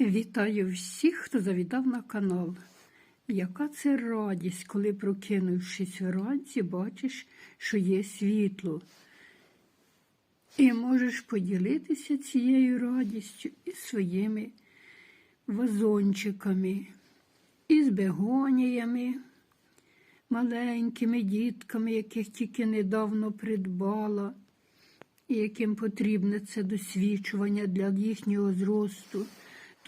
Вітаю всіх, хто завітав на канал. Яка це радість, коли, прокинувшись вранці, бачиш, що є світло. І можеш поділитися цією радістю із своїми вазончиками, із бегоніями, маленькими дітками, яких тільки недавно придбала, і яким потрібне це досвідчування для їхнього зросту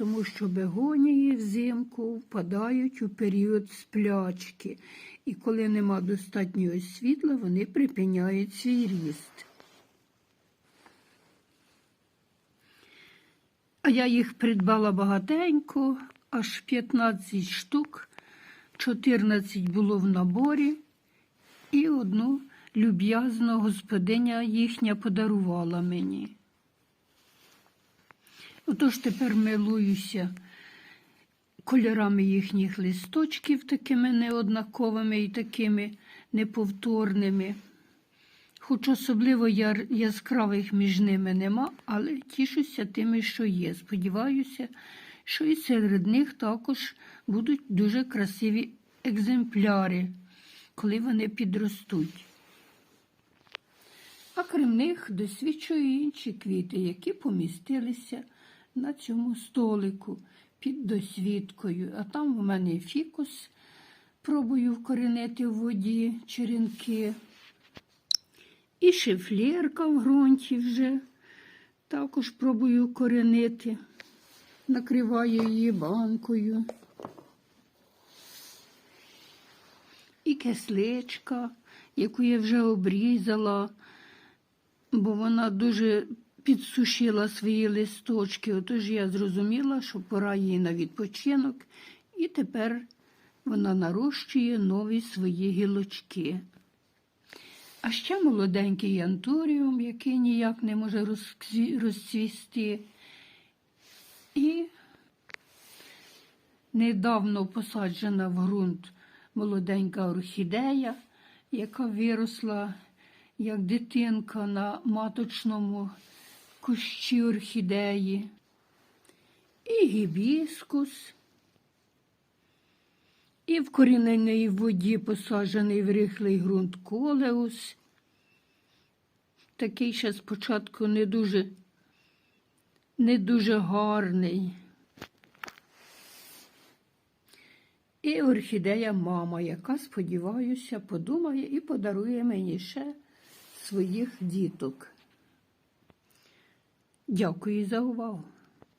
тому що бегонії взимку впадають у період сплячки, і коли нема достатнього світла, вони припиняють свій ріст. А я їх придбала багатенько, аж 15 штук, 14 було в наборі, і одну люб'язно господиня їхня подарувала мені. Отож тепер милуюся кольорами їхніх листочків, такими неоднаковими і такими неповторними. Хоч особливо яскравих між ними нема, але тішуся тими, що є. Сподіваюся, що і серед них також будуть дуже красиві екземпляри, коли вони підростуть. А крім них досвідчую інші квіти, які помістилися на цьому столику під досвідкою. А там у мене фікус, пробую вкоренити в воді черенки. І шифлєрка в ґрунті вже також пробую коренити, накриваю її банкою. І кисличка, яку я вже обрізала, бо вона дуже підсушила свої листочки. Отож я зрозуміла, що пора їй на відпочинок, і тепер вона нарощує нові свої гілочки. А ще молоденький янторіум, який ніяк не може розцвісти. І недавно посаджена в ґрунт молоденька орхідея, яка виросла як дитинка на маточному кущі орхідеї, і гібіскус, і вкорінений в воді посаджений в рихлий ґрунт колеус. Такий ще спочатку не дуже, не дуже гарний. І орхідея мама, яка, сподіваюся, подумає і подарує мені ще своїх діток. Дякую за увагу.